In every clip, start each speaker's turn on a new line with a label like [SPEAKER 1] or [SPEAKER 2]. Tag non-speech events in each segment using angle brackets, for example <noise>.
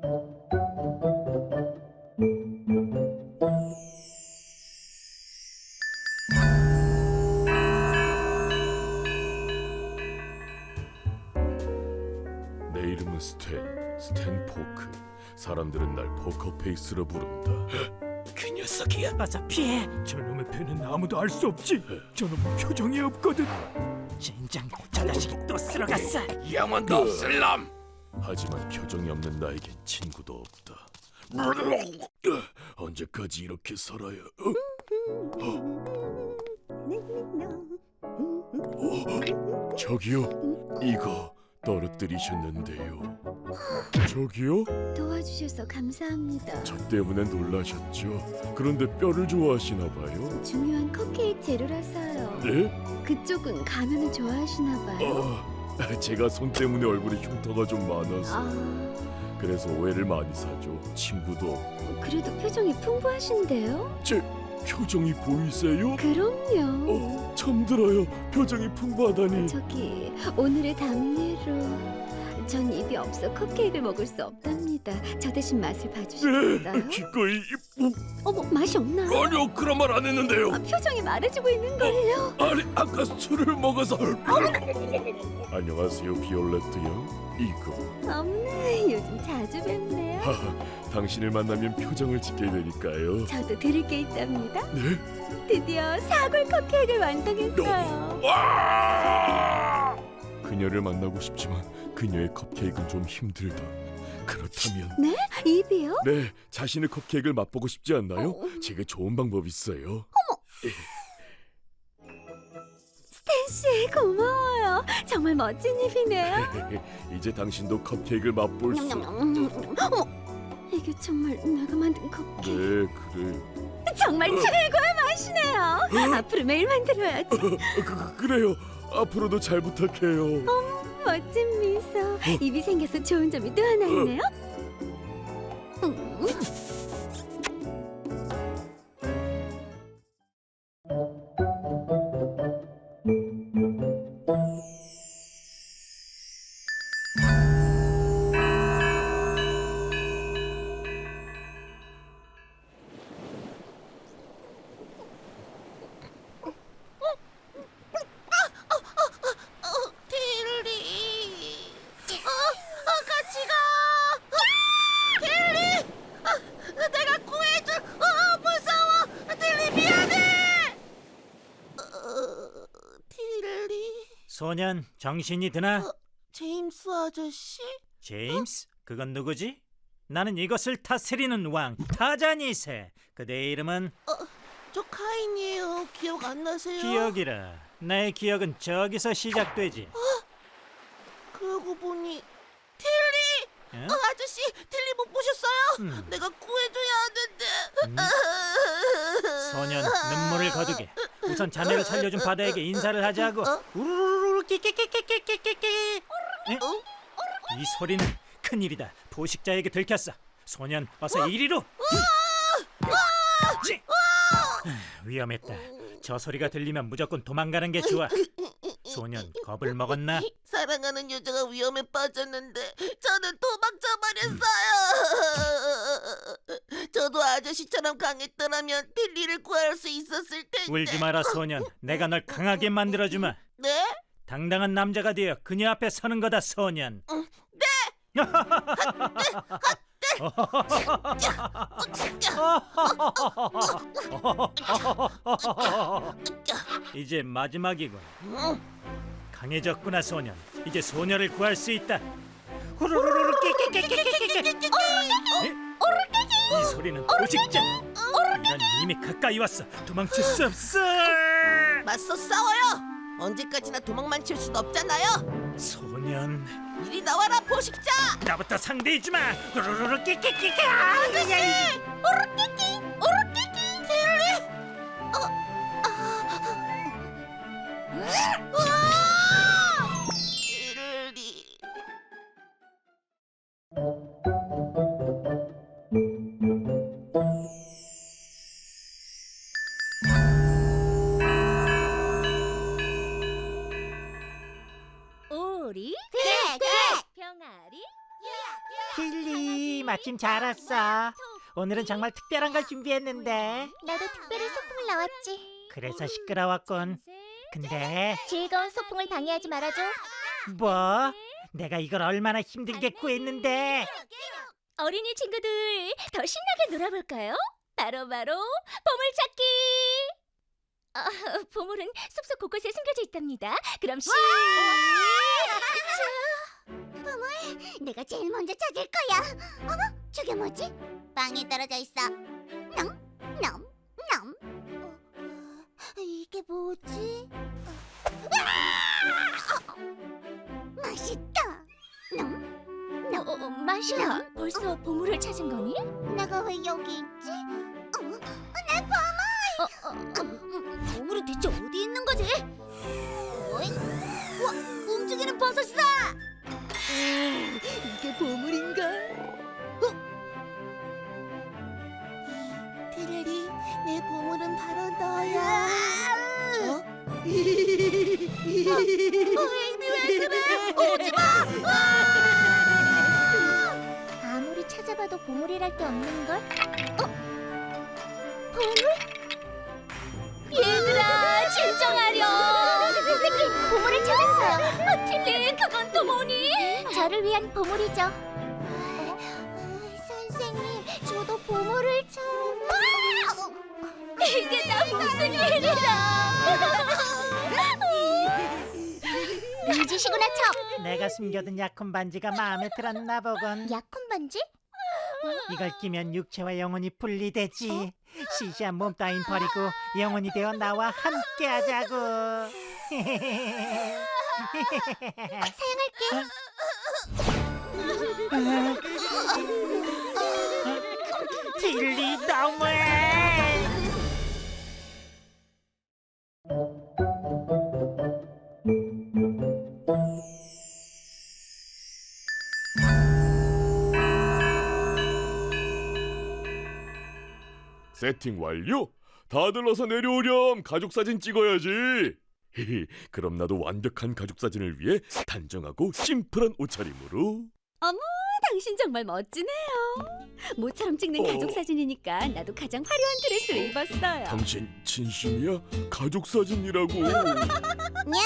[SPEAKER 1] 내 이름은 스탠 스탠 포크 사람들은 날 포커페이스로 부른다
[SPEAKER 2] 그 녀석이야. 아자 피해. 저놈의 패는 아무도 알 수 없지. 저놈은 표정이 없거든. 젠장, 저 자식이 또 쓸어갔어.
[SPEAKER 3] 영혼도 없을 놈.
[SPEAKER 1] 하지만 표정이 없는 나에겐 친구도 없다 언제까지 이렇게 살아야 어? 저기요 이거 떨어뜨리셨는데요 저기요
[SPEAKER 4] 도와주셔서 감사합니다.
[SPEAKER 1] 저 때문에 놀라셨죠 그런데 뼈를 좋아하시나 봐요
[SPEAKER 4] 중요한 컵케이크 재료라서요.
[SPEAKER 1] 네?
[SPEAKER 4] 그쪽은 가면을 좋아하시나 봐요.
[SPEAKER 1] 아, <laughs> 제가 손 때문에 얼굴에 흉터가 좀 많아서
[SPEAKER 4] 아,
[SPEAKER 1] 그래서 오해를 많이 사죠 친구도 없고
[SPEAKER 4] 그래도 표정이 풍부하신데요?
[SPEAKER 1] 제 표정이 보이세요?
[SPEAKER 4] 그럼요.
[SPEAKER 1] 어, 처음 들어요. 표정이 풍부하다니.
[SPEAKER 4] 저기 오늘의 답례로 전 입이 없어 컵케이크를 먹을 수 없답니다. 저 대신 맛을
[SPEAKER 1] 네,
[SPEAKER 4] 봐주시겠어요?
[SPEAKER 1] 기꺼이. 어,
[SPEAKER 4] 어머 맛이 없나요?
[SPEAKER 1] 아니요, 그런 말 안 했는데요.
[SPEAKER 4] 아, 표정이 말해주고 있는 걸요.
[SPEAKER 1] 아니, 아까 술을 먹어서. <laughs> 안녕하세요, 비올레트 양. 이거.
[SPEAKER 4] 없네. 요즘 자주 뵙네요.
[SPEAKER 1] 하하, 당신을 만나면 표정을 짓게 되니까요.
[SPEAKER 4] 저도 드릴 게 있답니다.
[SPEAKER 1] 네?
[SPEAKER 4] 드디어 사골 컵케이크를 완성했어요.
[SPEAKER 1] 와! 그녀를 만나고 싶지만 그녀의 컵케이크는 좀 힘들다. 그렇다면
[SPEAKER 4] 네? 입이요?
[SPEAKER 1] 네, 자신의 컵케이크를 맛보고 싶지 않나요?
[SPEAKER 4] 어.
[SPEAKER 1] 제게 좋은 방법 있어요.
[SPEAKER 4] 씨 고마워요. 정말 멋진 입이네요. <laughs>
[SPEAKER 1] 이제 당신도 컵케이크를 맛볼 수.
[SPEAKER 4] 어머, 이게 정말 내가 만든 컵케이크.
[SPEAKER 1] 네, 그래.
[SPEAKER 4] 정말 최고의 맛이네요. 앞으로 매일 만들어야지.
[SPEAKER 1] 그, 그, 그래요. 앞으로도 잘 부탁해요.
[SPEAKER 4] 멋진 미소. 입이 생겨서 좋은 점이 또 하나 있네요. <laughs> 음.
[SPEAKER 2] 정신이 드나?
[SPEAKER 5] 제임스 아저씨
[SPEAKER 2] 제임스? 그건 누구지? 나는 이것을 다스리는 왕 타자니세. 그대의 이름은
[SPEAKER 5] 저 카인이에요 기억 안 나세요?
[SPEAKER 2] 기억이라. 나의 기억은 저기서 시작되지.
[SPEAKER 5] 그러고 보니
[SPEAKER 2] 응?
[SPEAKER 5] 어, 아저씨 딜리 못 보셨어요?
[SPEAKER 2] 음.
[SPEAKER 5] 내가 구해줘야 하는데
[SPEAKER 2] 음? 소년 눈물을 거두게. 우선 자네를 살려준 바다에게 인사를 하자고. 우르르르 끼끼끼끼끼끼끼. 에?
[SPEAKER 5] 어?
[SPEAKER 2] 이 소리는 큰일이다. 포식자에게 들켰어. 소년 어서 이리로. 찌! 위험했다. 저 소리가 들리면 무조건 도망가는 게 좋아. 소년 겁을 먹었나? <laughs>
[SPEAKER 5] 사랑하는 여자가 위험에 빠졌는데 저는 도망쳐 버렸어요. <laughs> 저도 아저씨처럼 강했더라면 딜리를 구할 수 있었을 텐데.
[SPEAKER 2] 울지 마라 소년. 내가 널 강하게 만들어주마.
[SPEAKER 5] 네?
[SPEAKER 2] 당당한 남자가 되어 그녀 앞에 서는 거다 소년. <laughs> 이제 마지막이군. 강해졌구나 소년. 이제 소녀를 구할 수 있다. 끼끼끼끼끼끼. 이 소리는 포식자. 난 이미 가까이 왔어. 도망칠 수 없어.
[SPEAKER 5] 맞서 싸워요. 언제까지나 도망만 칠순 없잖아요.
[SPEAKER 2] 소년,
[SPEAKER 5] 이리 나와라 포식자.
[SPEAKER 2] 나부터 상대해 주마. 후루루루 끼끼끼끼.
[SPEAKER 5] 아저씨, 오르끼끼, 오르끼끼, 딜리. 어, 아,
[SPEAKER 6] 잘 왔어. 오늘은 정말 특별한 걸 준비했는데.
[SPEAKER 7] 나도 특별히 소풍을 나왔지.
[SPEAKER 6] 그래서 시끄러웠군. 근데
[SPEAKER 7] 즐거운 소풍을 방해하지 말아줘.
[SPEAKER 6] 뭐? 내가 이걸 얼마나 힘들게 구했는데.
[SPEAKER 7] 어린이 친구들 더 신나게 놀아볼까요? 바로 바로 보물찾기. 아, 보물은 숲속 곳곳에 숨겨져 있답니다. 그럼 시. 보물, 내가 제일 먼저 찾을 거야. 어머, 저게 뭐지? 빵에 떨어져 있어. 넘, 넘, 넘. 어, 이게 뭐지? 아! 맛있다. 넘. 너, 어, 어, 마샤, 벌써 보물을 찾은 거니? 내가 왜 여기 있지? 어, 내 보물! 어, 어, 어, 보물이 대체 어디 있는 거지? 어잉? 와, 움직이는 버섯이다! 이게 보물인가? 내 보물은 바로 너야. 어? 어, 에이미 왜 그래? 오지 마! 아무리 찾아봐도 보물이랄 게 없는 걸. 어? 보물? 얘들아, 진정하렴. 선생님, 보물을 찾았어요. 어, 틸리, 그건 또 뭐니? 저를 위한 보물이죠. 선생님, 저도 보물을 찾. 이게 다 무슨 일이야? <laughs> 눈짓이구나, 척.
[SPEAKER 6] 내가 숨겨둔 약혼 반지가 마음에 들었나 보군.
[SPEAKER 7] 약혼 반지?
[SPEAKER 6] 이걸 끼면 육체와 영혼이 분리되지. 시시한 몸 따윈 버리고 영혼이 되어 나와 함께하자고.
[SPEAKER 7] 사용할게.
[SPEAKER 6] 딜리 <laughs> 너무해.
[SPEAKER 1] 세팅 완료. 다들 어서 내려오렴. 가족 사진 찍어야지. 그럼 나도 완벽한 가족 사진을 위해 단정하고 심플한 옷차림으로.
[SPEAKER 4] 당신 정말 멋지네요. 모처럼 찍는
[SPEAKER 1] 어.
[SPEAKER 4] 가족 사진이니까 나도 가장 화려한 드레스를 입었어요.
[SPEAKER 1] 당신 진심이야? 가족 사진이라고. <laughs>
[SPEAKER 7] 냥!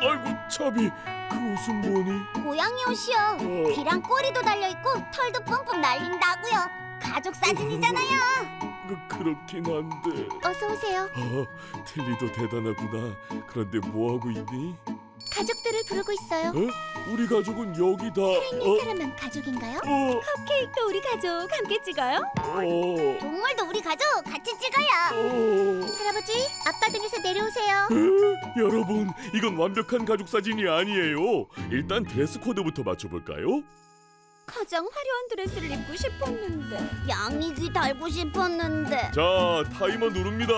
[SPEAKER 1] 아이고 차비, 그 옷은 뭐니?
[SPEAKER 7] 고양이 옷이요.
[SPEAKER 1] 어,
[SPEAKER 7] 귀랑 꼬리도 달려 있고 털도 뿜뿜 날린다고요. 가족 사진이잖아요.
[SPEAKER 1] 그, 그렇긴 한데.
[SPEAKER 7] 어서 오세요.
[SPEAKER 1] 아, 틸리도 대단하구나. 그런데 뭐 하고 있니?
[SPEAKER 7] 가족들을 부르고 있어요.
[SPEAKER 1] 어? 우리 가족은 여기 다.
[SPEAKER 7] 있는
[SPEAKER 1] 어,
[SPEAKER 7] 사람만 가족인가요?
[SPEAKER 1] 어,
[SPEAKER 4] 케이크도 우리 가족 함께 찍어요.
[SPEAKER 1] 어,
[SPEAKER 7] 동물도 우리 가족 같이 찍어요.
[SPEAKER 1] 어.
[SPEAKER 7] 할아버지, 아빠 등에서 내려오세요.
[SPEAKER 1] 에? 여러분, 이건 완벽한 가족 사진이 아니에요. 일단 드레스 코드부터 맞춰볼까요?
[SPEAKER 4] 가장 화려한 드레스를 입고 싶었는데.
[SPEAKER 7] 양이귀 달고 싶었는데.
[SPEAKER 1] 자, 타이머 누릅니다.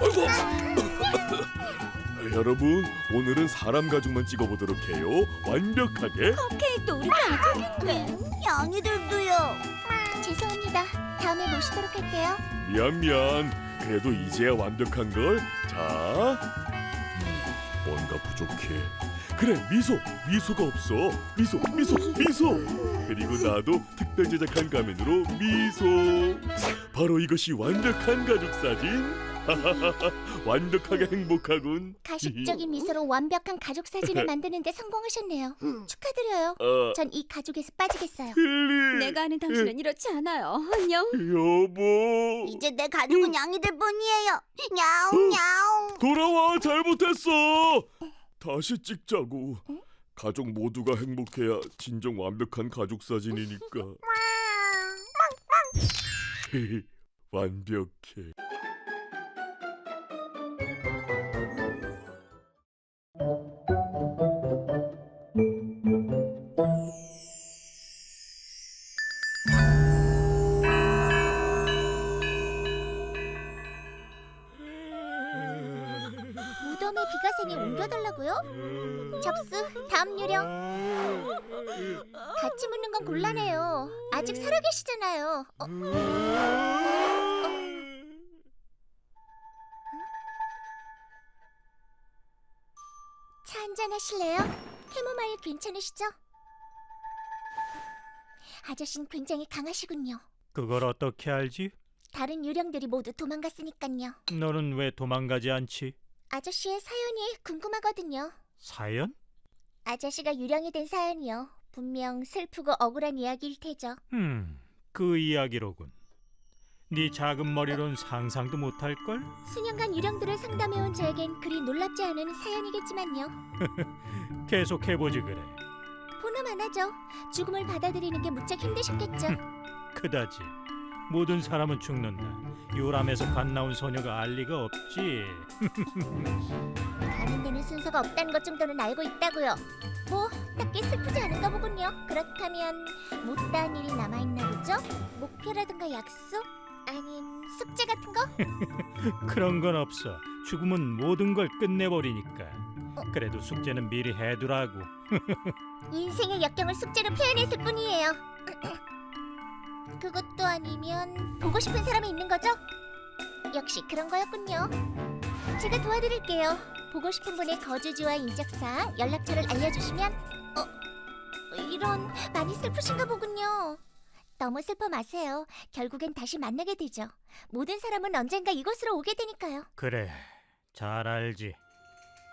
[SPEAKER 1] 아이고. <laughs> 여러분, 오늘은 사람 가족만 찍어보도록 해요. 완벽하게.
[SPEAKER 4] 케이크도 우리 가족인데.
[SPEAKER 7] 양이들도요. 죄송합니다. 다음에 모시도록 할게요.
[SPEAKER 1] 미안 미안. 그래도 이제야 완벽한 걸. 자, 음, 뭔가 부족해. 그래 미소 미소가 없어. 미소 미소 미소. 그리고 나도 특별 제작한 가면으로 미소. 바로 이것이 완벽한 가족 사진. 완벽하게 행복하군.
[SPEAKER 7] 가식적인 미소로 완벽한 가족 사진을 <laughs> 만드는데 성공하셨네요. 축하드려요.
[SPEAKER 1] 어,
[SPEAKER 7] 전이 가족에서 빠지겠어요.
[SPEAKER 1] 힐리.
[SPEAKER 4] 내가 아는 당신은 이렇지 않아요. 안녕.
[SPEAKER 1] 여보.
[SPEAKER 7] 이제 내 가족은 양이들 뿐이에요. 야옹 야옹.
[SPEAKER 1] 돌아와 잘못했어. 다시 찍자고. 가족 모두가 행복해야 진정 완벽한 가족 사진이니까. <laughs> <laughs> 완벽해.
[SPEAKER 7] 무덤에 비가생이 옮겨달라고요? 접수. 다음 유령. 같이 묻는 건 곤란해요. 아직 살아계시잖아요. 어, 차 한잔 하실래요? 캐모마일 괜찮으시죠? 아저씨는 굉장히 강하시군요.
[SPEAKER 2] 그걸 어떻게 알지?
[SPEAKER 7] 다른 유령들이 모두 도망갔으니까요.
[SPEAKER 2] 너는 왜 도망가지 않지?
[SPEAKER 7] 아저씨의 사연이 궁금하거든요.
[SPEAKER 2] 사연?
[SPEAKER 7] 아저씨가 유령이 된 사연이요. 분명 슬프고 억울한 이야기일 테죠.
[SPEAKER 2] 음, 그 이야기로군. 네 작은 머리론 상상도 못할 걸.
[SPEAKER 7] 수년간 유령들을 상담해온 저에겐 그리 놀랍지 않은 사연이겠지만요. <laughs>
[SPEAKER 2] 계속 해보지 그래.
[SPEAKER 7] 보나만 하죠. 죽음을 받아들이는 게 무척 힘드셨겠죠.
[SPEAKER 2] 그다지. 모든 사람은 죽는다. 요람에서 갓 나온 소녀가 알 리가 없지. <laughs>
[SPEAKER 7] 가는 데는 순서가 없다는 것 정도는 알고 있다고요. 뭐 딱히 슬프지 않은가 보군요. 그렇다면 못다한 일이 남아 있나 보죠? 목표라든가 약속? 아님 숙제 같은 거? <laughs>
[SPEAKER 2] 그런 건 없어. 죽음은 모든 걸 끝내버리니까. 그래도 숙제는 미리 해두라고. <laughs>
[SPEAKER 7] 인생의 역경을 숙제로 표현했을 뿐이에요. <clears throat> 그것도 아니면 보고 싶은 사람이 있는 거죠? 역시 그런 거였군요. 제가 도와드릴게요. 보고 싶은 분의 거주지와 인적사항, 연락처를 알려주시면 어 이런 많이 슬프신가 보군요. 너무 슬퍼 마세요. 결국엔 다시 만나게 되죠. 모든 사람은 언젠가 이곳으로 오게 되니까요.
[SPEAKER 2] 그래, 잘 알지.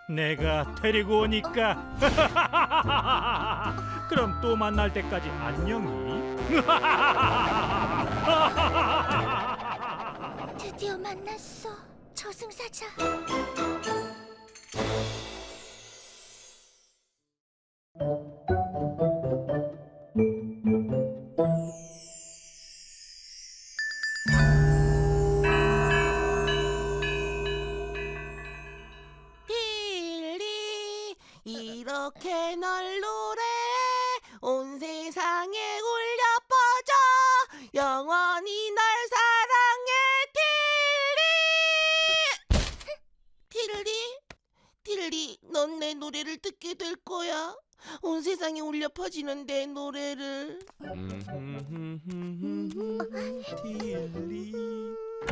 [SPEAKER 2] 내가 데리고 오니까. <laughs> 그럼 또 만날 때까지 안녕히. <laughs>
[SPEAKER 7] 드디어 만났어. 저승사자.
[SPEAKER 5] 세상에 울려 퍼지는 내 노래를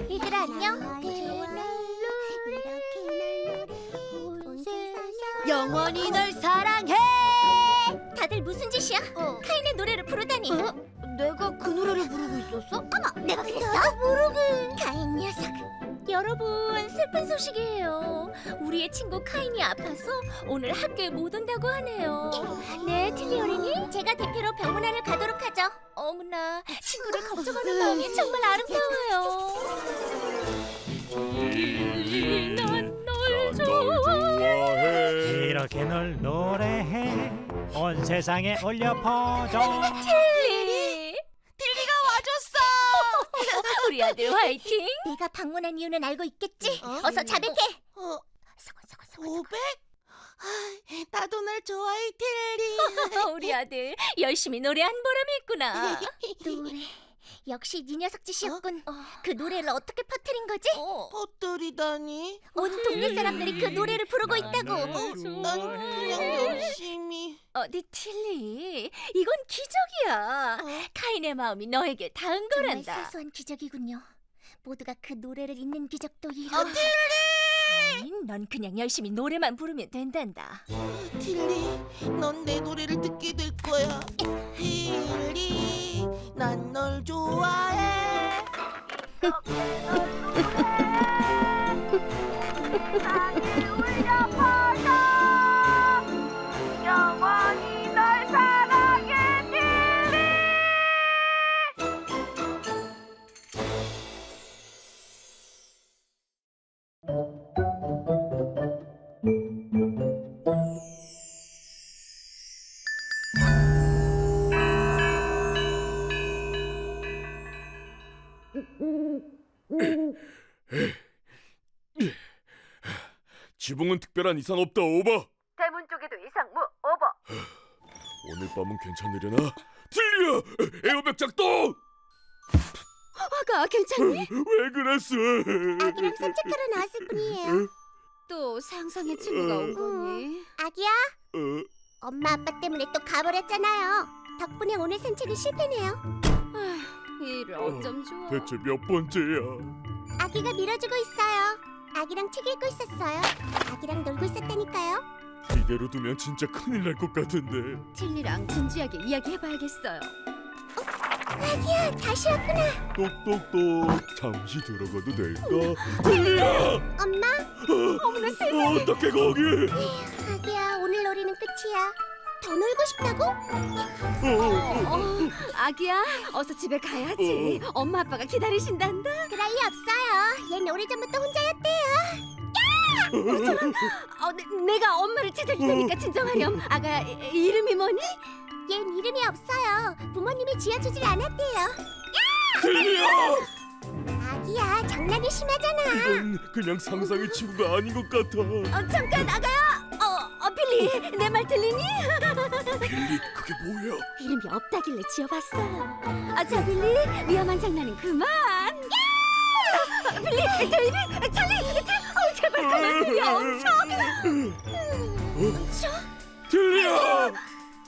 [SPEAKER 7] 얘들아 안녕.
[SPEAKER 4] 영원히 널 사랑해.
[SPEAKER 7] 다들 무슨 짓이야? 카인의 노래를 부르다니.
[SPEAKER 4] 내가 그 노래를 부르고 있었어?
[SPEAKER 7] 어머, 내가 그랬어? 모르고. 카인 녀석. 여러분 슬픈 소식이에요. 우리의 친구 카인이 아파서 오늘 학교에 못 온다고 하네요. 네, 틸리 어린이. 제가 대표로 병문안을 가도록 하죠. 어머나, 친구를 걱정하는 마음이 정말 아름다워요. 넌
[SPEAKER 1] 난널 좋아해
[SPEAKER 2] 이렇게 널 노래해. 온 세상에 울려 퍼져.
[SPEAKER 7] 틸리.
[SPEAKER 5] 틸리가 와줬어
[SPEAKER 7] 우리 아들 화이팅. 내가 방문한 이유는 알고 있겠지?
[SPEAKER 5] 어?
[SPEAKER 7] 어? 서 자백해.
[SPEAKER 5] 어,
[SPEAKER 7] 서건 서건 서건.
[SPEAKER 5] 500? 아, 나도 널 좋아해 틸리 <laughs>
[SPEAKER 7] 우리 아들 열심히 노래한 보람이 있구나. <laughs> 노래 역시 네 녀석 짓이었군. 그 노래를 어떻게 퍼뜨린 거지?
[SPEAKER 5] 퍼뜨리다니
[SPEAKER 7] 온 동네 사람들이 그 노래를 부르고 있다고.
[SPEAKER 5] 난 그냥 열심히
[SPEAKER 7] 어디 틸리? 이건 기적이야.
[SPEAKER 5] 어?
[SPEAKER 7] 카인의 마음이 너에게 닿은 거란다. 정말 사소한 기적이군요. 모두가 그 노래를 잊는 기적도 이런.
[SPEAKER 5] 어, 틸리!
[SPEAKER 7] 카인, 넌 그냥 열심히 노래만 부르면 된단다.
[SPEAKER 5] 틸리 넌 내 노래를 듣게 될 거야 틸리 난 널 좋아해
[SPEAKER 1] 지붕은 특별한 이상 없다 오버
[SPEAKER 8] 대문 쪽에도 이상무 오버.
[SPEAKER 1] 오늘 밤은 괜찮으려나 틸리야 에어백 작동
[SPEAKER 4] 아가 괜찮니?
[SPEAKER 1] 왜 그랬어
[SPEAKER 7] 아기랑 산책하러 나왔을 뿐이에요.
[SPEAKER 4] 또 상상의 친구가 온 거니?
[SPEAKER 7] 아기야,
[SPEAKER 1] 어,
[SPEAKER 7] 엄마 아빠 때문에 또 가버렸잖아요. 덕분에 오늘 산책은 실패네요.
[SPEAKER 4] 이를 어쩜 좋아.
[SPEAKER 1] 대체 몇 번째야
[SPEAKER 7] 아기가 밀어주고 있어요. 아기랑 책 읽고 있었어요. 아기랑 놀고 있었다니까요.
[SPEAKER 1] 이대로 두면 진짜 큰일 날 것 같은데
[SPEAKER 4] 틸리랑 진지하게 이야기해봐야겠어요.
[SPEAKER 7] 아기야, 다시 왔구나.
[SPEAKER 1] 똑똑똑 잠시 들어가도 될까? 들리야!
[SPEAKER 7] 엄마,
[SPEAKER 1] 어머나 세상에 어떻게 거기?
[SPEAKER 7] 아기야, 오늘 놀이는 끝이야. 더 놀고 싶다고?
[SPEAKER 4] 어, 아기야, 어서 집에 가야지. 엄마 아빠가 기다리신단다.
[SPEAKER 7] 그럴 리 없어요. 얘 오래전부터 혼자였대요.
[SPEAKER 4] 어, 내, 내가 엄마를 찾아줄 테니까 진정하렴. 아가 이- 이름이 뭐니?
[SPEAKER 7] 얜 이름이 없어요. 부모님이 지어주질 않았대요.
[SPEAKER 1] 들리야!
[SPEAKER 7] 아기야, 장난이 심하잖아.
[SPEAKER 1] 이건 그냥 상상의 친구가 아닌 것 같아.
[SPEAKER 4] 어, 잠깐 아가야. 어, 어 빌리, 내 말 들리니?
[SPEAKER 1] 빌리 그게 뭐야?
[SPEAKER 4] 이름이 없다길래 지어봤어요. 아, 자 빌리, 위험한 장난은 그만. 야! 빌리, 데이비, 찰리, 어, 제발 그만 들려. 멈춰.
[SPEAKER 1] 들리야!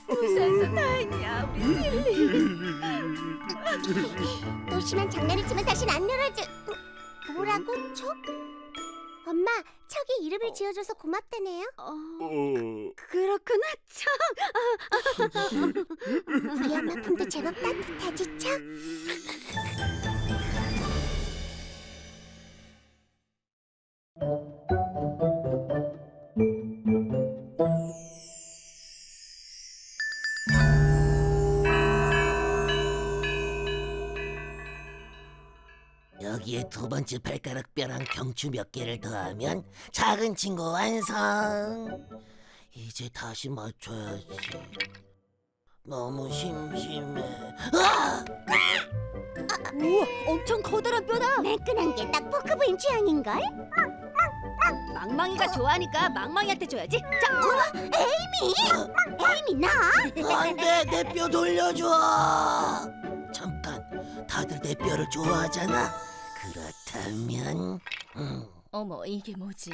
[SPEAKER 4] 무사해서 다행이야, 우리 빌리.
[SPEAKER 7] 또 심한 장난을 치면 다신 안 놀아줘. 뭐라고, 척? 엄마, 척이 이름을 지어줘서 고맙다네요.
[SPEAKER 4] 어,
[SPEAKER 1] 어,
[SPEAKER 4] 그렇구나, 참.
[SPEAKER 7] 우리 엄마 품도 제법 따뜻하지, 척?
[SPEAKER 5] 여기에 두 번째 발가락 뼈랑 경추 몇 개를 더하면 작은 친구 완성. 이제 다시 맞춰야지. 너무 심심해. 아!
[SPEAKER 4] 우와, 엄청 커다란 뼈다.
[SPEAKER 7] 매끈한 게 딱 포크부인 취향인걸?
[SPEAKER 4] 망망이가 좋아하니까 망망이한테 줘야지. 자,
[SPEAKER 7] 에이미! 에이미, 나?
[SPEAKER 5] 안돼 내 뼈 돌려줘. 잠깐 다들 내 뼈를 좋아하잖아. 그렇다면 음.
[SPEAKER 9] 어머, 이게 뭐지?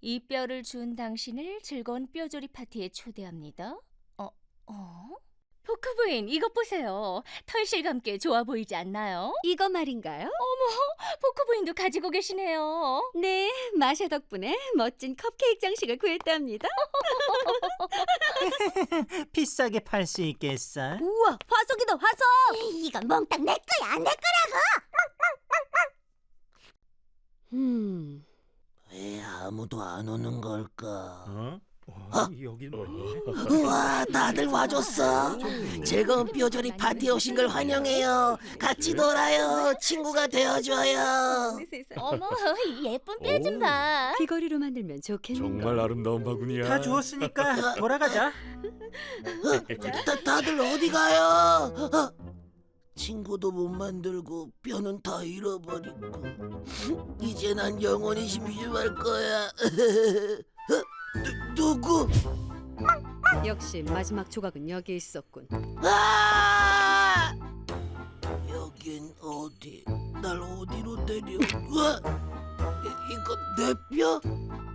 [SPEAKER 9] 이 뼈를 준 당신을 즐거운 뼈조리 파티에 초대합니다. 어, 어? 포크 부인, 이것 보세요. 털실감께 좋아 보이지 않나요?
[SPEAKER 4] 이거 말인가요?
[SPEAKER 9] 포크 부인도 가지고 계시네요.
[SPEAKER 4] 네, 마샤 덕분에 멋진 컵케이크 장식을 구했답니다. <laughs>
[SPEAKER 6] 비싸게 팔 수 있겠어?
[SPEAKER 4] 우와, 화석이다, 화석!
[SPEAKER 7] 이건 몽땅 내 거야, 내 거라고!
[SPEAKER 4] 음,
[SPEAKER 5] 왜 아무도 안 오는 걸까?
[SPEAKER 2] 어? 여기 뭐니?
[SPEAKER 5] 우와 다들 와줬어. 즐거운 뼈조리 파티에 오신 걸 환영해요. 같이 놀아요. 친구가 되어줘요.
[SPEAKER 9] 어머, 예쁜 뼈좀 봐.
[SPEAKER 4] 귀걸이로 만들면 좋겠는데.
[SPEAKER 1] 정말 아름다운 바구니야.
[SPEAKER 6] 다 주웠으니까 <laughs> 돌아가자.
[SPEAKER 5] 다, 다들 어디 가요? 어, 친구도 못 만들고 뼈는 다 잃어버리고 이제 난 영원히 심심할 거야. <laughs> 누, 누구?
[SPEAKER 4] 역시 마지막 조각은 여기 있었군.
[SPEAKER 5] 아! 여긴 어디? 날 어디로 데려? 와! 이- 이건 내 뼈?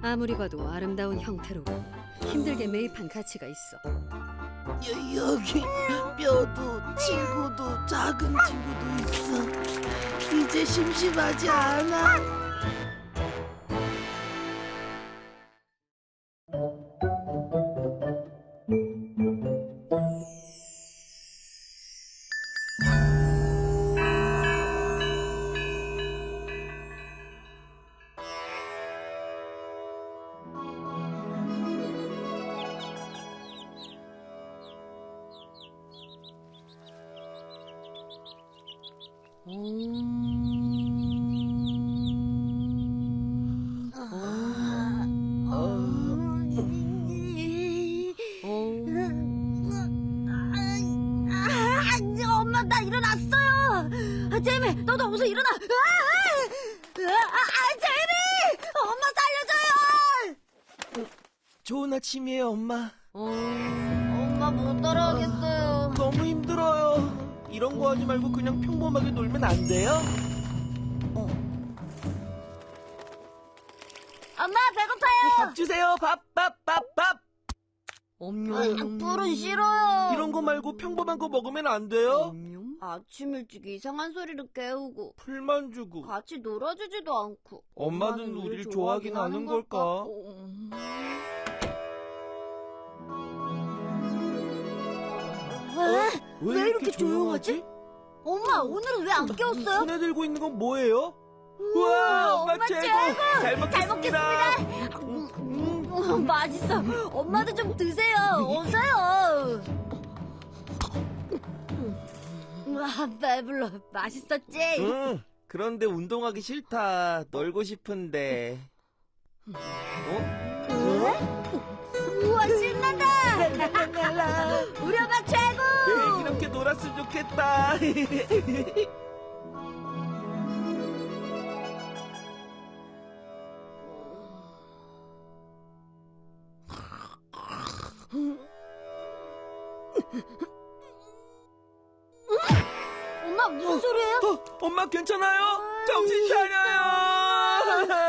[SPEAKER 4] 아무리 봐도 아름다운 형태로고 힘들게 매입한 가치가 있어.
[SPEAKER 5] 여, 여기 뼈도 친구도 작은 친구도 있어. 이제 심심하지 않아.
[SPEAKER 4] 제이미 너도 어서 일어나. 아, 아, 아, 제이미 엄마 살려줘요.
[SPEAKER 5] 좋은 아침이에요, 엄마.
[SPEAKER 7] 엄마 못 따라하겠어요.
[SPEAKER 5] 너무 힘들어요. 이런 거 하지 말고 그냥 평범하게 놀면 안 돼요?
[SPEAKER 7] 엄마 배고파요.
[SPEAKER 5] 밥 주세요. 밥, 밥, 밥, 밥.
[SPEAKER 7] 뿔은 싫어요.
[SPEAKER 5] 이런 거 말고 평범한 거 먹으면 안 돼요?
[SPEAKER 7] 아침 일찍 이상한 소리를 깨우고
[SPEAKER 5] 풀만 주고.
[SPEAKER 7] 같이 놀아주지도 않고.
[SPEAKER 5] 엄마는 우리를 좋아하긴 하는 걸까?
[SPEAKER 7] 왜?
[SPEAKER 5] 왜,
[SPEAKER 7] 이렇게 조용하지?
[SPEAKER 10] 엄마 오늘은 왜 안 깨웠어요?
[SPEAKER 2] 손에 들고 있는 건 뭐예요?
[SPEAKER 10] 우와,
[SPEAKER 2] 엄마,
[SPEAKER 10] 엄마
[SPEAKER 2] 최고!
[SPEAKER 10] 최고!
[SPEAKER 2] 잘 먹겠습니다.
[SPEAKER 10] 음, 맛있어. 엄마도 좀 드세요. <laughs> 어서요. 와 배불러. 맛있었지?
[SPEAKER 2] 응. 그런데 운동하기 싫다. 놀고 싶은데. 어?
[SPEAKER 10] 우와 신난다. <laughs> 우리 엄마 최고.
[SPEAKER 2] 네, 이렇게 놀았으면 좋겠다. <laughs>
[SPEAKER 10] 무슨 소리예요?
[SPEAKER 2] 어, 엄마 괜찮아요? 정신 차려요.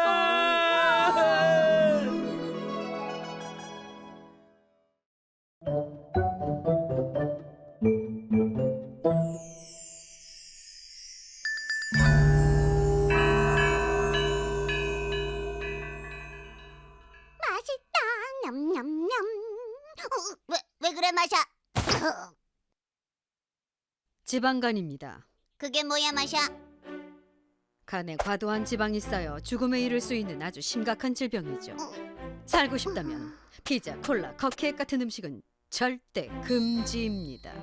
[SPEAKER 11] 지방간입니다.
[SPEAKER 12] 그게 뭐야 마샤?
[SPEAKER 11] 간에 과도한 지방이 쌓여 죽음에 이를 수 있는 아주 심각한 질병이죠. 살고 싶다면 피자, 콜라, 컵케이크 같은 음식은 절대 금지입니다.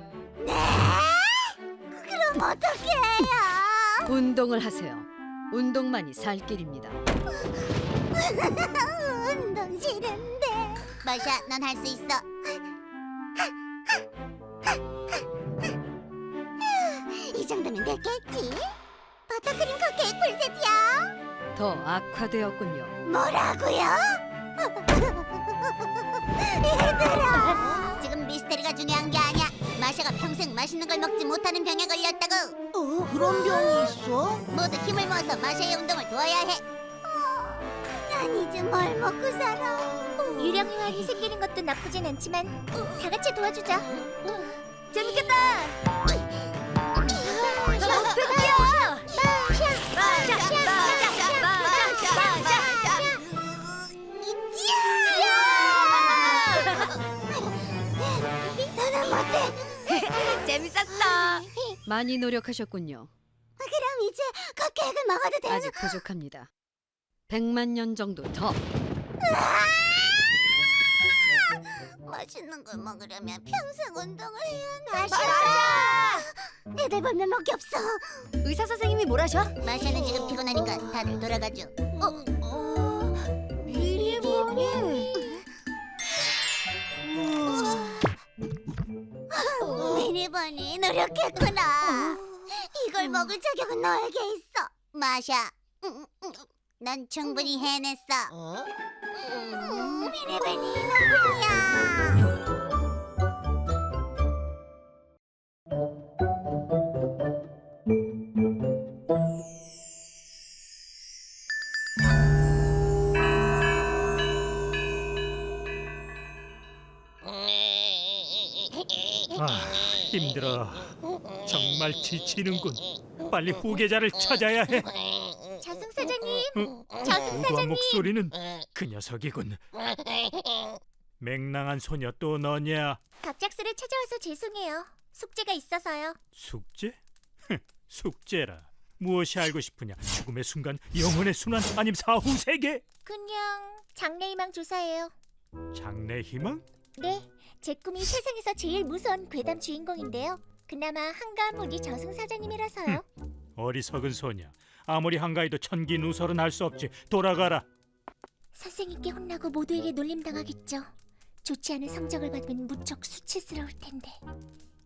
[SPEAKER 12] 그럼 어떻게 해요?
[SPEAKER 11] 운동을 하세요. 운동만이 살 길입니다. <laughs>
[SPEAKER 12] 운동 싫은데. 마샤, 넌 할 수 있어. 되겠지? 버터크림 컵케이크 풀세트야.
[SPEAKER 11] 더 악화되었군요.
[SPEAKER 12] 뭐라고요? 얘들아 지금 미스테리가 중요한 게 아니야 마샤가 평생 맛있는 걸 먹지 못하는 병에 걸렸다고 어? 그런 병이 있어? 모두 힘을 모아서 마샤의 운동을 도와야 해 난 이제 뭘 먹고 살아 유령이활이 생기는 것도 나쁘진 않지만 다 같이 도와주자 재밌겠다 재밌었어 <laughs>
[SPEAKER 11] 많이 노력하셨군요.
[SPEAKER 12] 그럼 이제 컵케이크를 먹어도 되는
[SPEAKER 11] 아직 부족합니다. 100만 년 정도 더.
[SPEAKER 12] 맛있는 걸 먹으려면 평생 운동을 해야 한다 마샤 애들 보면 먹기 없어 의사 선생님이 뭘 하셔? 마샤는 지금 피곤하니까 다들 돌아가죠 어? 어... 미니버니 노력했구나. 이걸 먹을 자격은 너에게 있어. 마샤 음, 음, 난 충분히 해냈어. 음, 미니버니 너뿐이야
[SPEAKER 2] 힘들어. 정말 지치는군. 빨리 후계자를 찾아야 해.
[SPEAKER 12] 저승사자님
[SPEAKER 2] 어?
[SPEAKER 12] 저승사자님.
[SPEAKER 2] 우아한 목소리는 그 녀석이군. 맹랑한 소녀 또 너냐?
[SPEAKER 12] 갑작스레 찾아와서 죄송해요 숙제가 있어서요
[SPEAKER 2] 숙제? 숙제라. 무엇이 알고 싶으냐? 죽음의 순간, 영혼의 순환, 아님 사후 세계?
[SPEAKER 12] 그냥 장래희망 조사예요
[SPEAKER 2] 장래 희망?
[SPEAKER 12] 네, 제 꿈이 세상에서 제일 무서운 괴담 주인공인데요. 그나마 한가한 분이 저승 사자님이라서요. <laughs>
[SPEAKER 2] 어리석은 소녀. 아무리 한가해도 천기 누설은 할 수 없지. 돌아가라.
[SPEAKER 12] 선생님께 혼나고 모두에게 놀림당하겠죠. 좋지 않은 성적을 받으면 무척 수치스러울 텐데.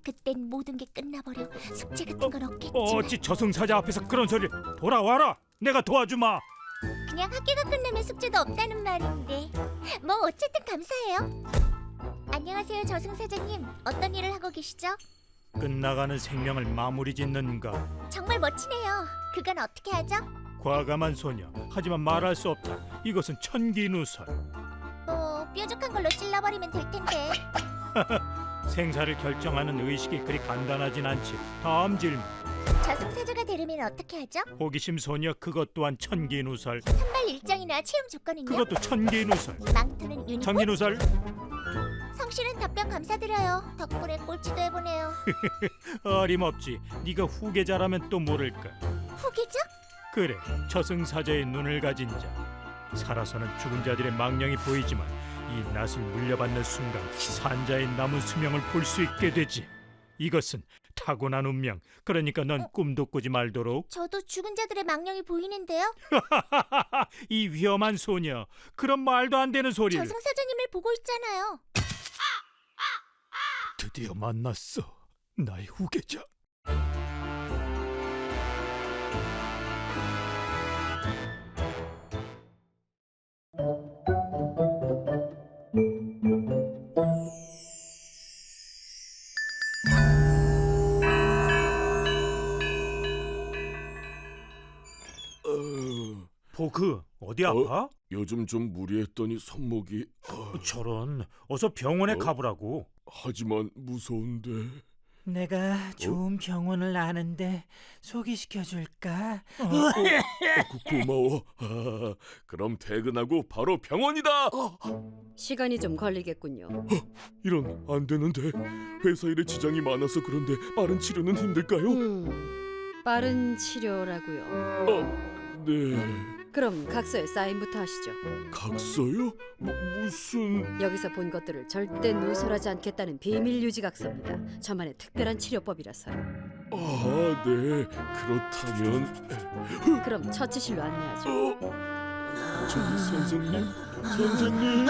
[SPEAKER 12] 그땐 모든 게 끝나버려 숙제 같은 건 없겠지만
[SPEAKER 2] 어찌 저승사자 앞에서 그런 소리를 돌아와라. 내가 도와주마.
[SPEAKER 12] 그냥 학교가 끝나면 숙제도 없다는 말인데 뭐 어쨌든 감사해요. 안녕하세요 저승사자님. 어떤 일을 하고 계시죠?
[SPEAKER 2] 끝나가는 생명을 마무리 짓는가?
[SPEAKER 12] 정말 멋지네요. 그건 어떻게 하죠?
[SPEAKER 2] 과감한 소녀. 하지만 말할 수 없다. 이것은 천기 누설.
[SPEAKER 12] 뭐 뾰족한 걸로 찔러버리면 될 텐데. <laughs>
[SPEAKER 2] 생사를 결정하는 의식이 그리 간단하진 않지. 다음 질문.
[SPEAKER 12] 저승사자가 되려면 어떻게 하죠?
[SPEAKER 2] 호기심 소녀 그것 또한 천기 누설.
[SPEAKER 12] 선발 일정이나 체험 조건은요?
[SPEAKER 2] 그것도 천기 누설.
[SPEAKER 12] 망토는 유니콘,
[SPEAKER 2] 천기 누설.
[SPEAKER 7] 성실한 답변 감사드려요. 덕분에 꼴찌도 해보네요. <laughs>
[SPEAKER 2] 어림없지. 네가 후계자라면 또 모를까.
[SPEAKER 7] 후계자?
[SPEAKER 2] 그래, 저승사자의 눈을 가진 자. 살아서는 죽은 자들의 망령이 보이지만 이 낯을 물려받는 순간 산자의 남은 수명을 볼 수 있게 되지. 이것은 타고난 운명. 그러니까 넌 꿈도 꾸지 말도록.
[SPEAKER 7] 저도 죽은 자들의 망령이 보이는데요. <laughs>
[SPEAKER 2] 이 위험한 소녀. 그런 말도 안 되는 소리를.
[SPEAKER 7] 저승사자님을 보고 있잖아요.
[SPEAKER 2] 드디어 만났어. 나의 후계자.
[SPEAKER 1] 어,
[SPEAKER 2] 포크 어디 아파?
[SPEAKER 1] 요즘 좀 무리했더니 손목이 어,
[SPEAKER 2] 저런 어서 병원에
[SPEAKER 1] 어?
[SPEAKER 2] 가보라고.
[SPEAKER 1] 하지만 무서운데
[SPEAKER 6] 내가 좋은 병원을 아는데 소개시켜 줄까?
[SPEAKER 1] 어, 고, 고마워 아, 그럼 퇴근하고 바로 병원이다
[SPEAKER 11] 시간이 좀 걸리겠군요.
[SPEAKER 1] 이런 안 되는데 회사 일에 지장이 많아서 그런데 빠른 치료는 힘들까요?
[SPEAKER 11] 음, 빠른 치료라고요.
[SPEAKER 1] 어, 네
[SPEAKER 11] 그럼 각서에 사인부터 하시죠.
[SPEAKER 1] 각서요? 뭐, 무슨
[SPEAKER 11] 여기서 본 것들을 절대 누설하지 않겠다는 비밀 유지 각서입니다. 저만의 특별한 치료법이라서요.
[SPEAKER 1] 아, 네 그렇다면
[SPEAKER 11] 그럼 처치실로 안내하죠.
[SPEAKER 1] 어, 저 선생님 선생님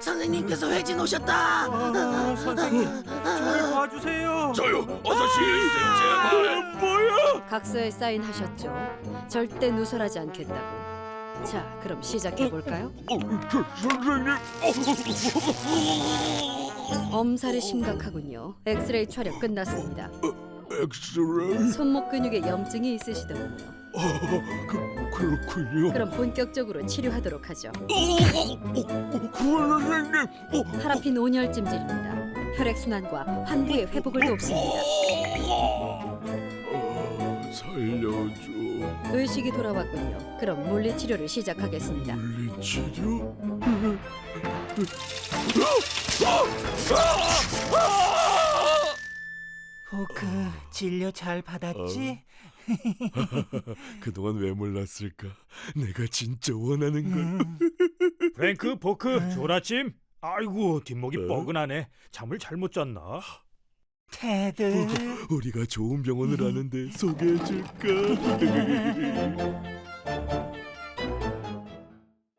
[SPEAKER 5] 선생님께서 회진 오셨다.
[SPEAKER 2] 아, 선생님, 저를 봐주세요.
[SPEAKER 3] 저요 어서 실세요 제발
[SPEAKER 1] 뭐야
[SPEAKER 11] 각서에 사인하셨죠? 절대 누설하지 않겠다고. 자, 그럼 시작해 볼까요?
[SPEAKER 1] 어, 저, 선생님
[SPEAKER 11] 엄살이 심각하군요. 엑스레이 촬영 끝났습니다.
[SPEAKER 1] 엑스레이
[SPEAKER 11] 손목 근육에 염증이 있으시더군요.
[SPEAKER 1] 아, 그, 그렇군요
[SPEAKER 11] 그럼 본격적으로 치료하도록 하죠.
[SPEAKER 1] 구원 선생님 어,
[SPEAKER 11] 파라핀 온열 찜질입니다. 혈액 순환과 환부의 회복을 돕습니다.
[SPEAKER 1] 아, 살려줘
[SPEAKER 11] 의식이 돌아왔군요. 그럼 물리 치료를 시작하겠습니다.
[SPEAKER 1] 물리치료?
[SPEAKER 6] 포크 진료 잘 받았지? <laughs>
[SPEAKER 1] 그동안 왜 몰랐을까 내가 진짜 원하는 걸
[SPEAKER 6] 음,
[SPEAKER 2] 프랭크, 포크, 좋은 아침. 아이고 뒷목이
[SPEAKER 1] 어?
[SPEAKER 2] 뻐근하네. 잠을 잘못 잤나?
[SPEAKER 6] 테드
[SPEAKER 1] 우리가 좋은 병원을 아는데 소개해줄까